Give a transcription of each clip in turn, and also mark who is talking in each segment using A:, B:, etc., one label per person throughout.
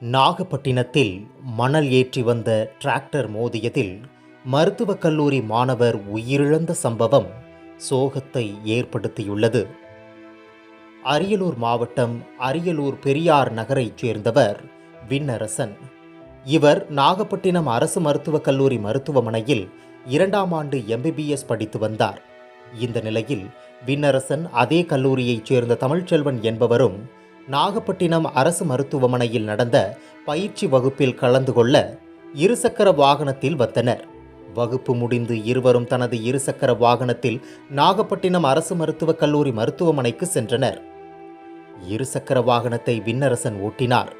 A: நாகப்பட்டினத்தில் மணல் ஏற்றி வந்த டிராக்டர் மோதியதில் மருத்துவக் கல்லூரி மாணவர் உயிரிழந்த சம்பவம் சோகத்தை ஏற்படுத்தியுள்ளது. அரியலூர் மாவட்டம் அரியலூர் பெரியார் நகரைச் சேர்ந்தவர் விண்ணரசன். இவர் நாகப்பட்டினம் அரசு மருத்துவக் கல்லூரி மருத்துவமனையில் இரண்டாம் ஆண்டு எம்பிபிஎஸ் படித்து வந்தார். இந்த நிலையில் விண்ணரசன் அதே கல்லூரியைச் சேர்ந்த தமிழ்ச்செல்வன் என்பவரும் நாகப்பட்டினம் அரசு மருத்துவமனையில் நடந்த பயிற்சி வகுப்பில் கலந்து கொள்ள இருசக்கர வாகனத்தில் வந்தனர் வகுப்பு முடிந்து இருவரும் தனது இருசக்கர வாகனத்தில் நாகப்பட்டினம் அரசு மருத்துவக் கல்லூரி மருத்துவமனைக்கு சென்றனர். இருசக்கர வாகனத்தை விண்ணரசன் ஓட்டினார்.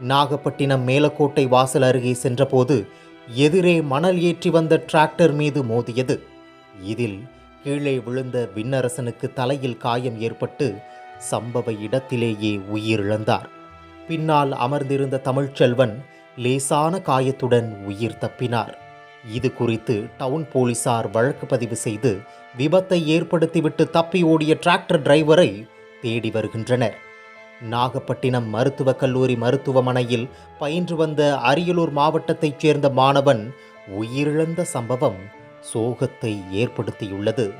A: நாகப்பட்டினம் மேலக்கோட்டை வாசல் அருகே சென்றபோது எதிரே மணல் ஏற்றி வந்த டிராக்டர் மீது மோதியது. இதில் கீழே விழுந்த விண்ணரசனுக்கு தலையில் காயம் ஏற்பட்டு சம்பவ இடத்திலேயே உயிரிழந்தார். பின்னால் அமர்ந்திருந்த தமிழ்ச்செல்வன் லேசான காயத்துடன் உயிர் தப்பினார். இது குறித்து டவுன் போலீசார் வழக்கு பதிவு செய்து விபத்தை ஏற்படுத்திவிட்டு தப்பி ஓடிய டிராக்டர் டிரைவரை தேடி வருகின்றனர். நாகப்பட்டினம் மருத்துவக் கல்லூரி மருத்துவமனையில் பயின்று வந்த அரியலூர் மாவட்டத்தைச் சேர்ந்த மாணவன் உயிரிழந்த சம்பவம் சோகத்தை ஏற்படுத்தியுள்ளது.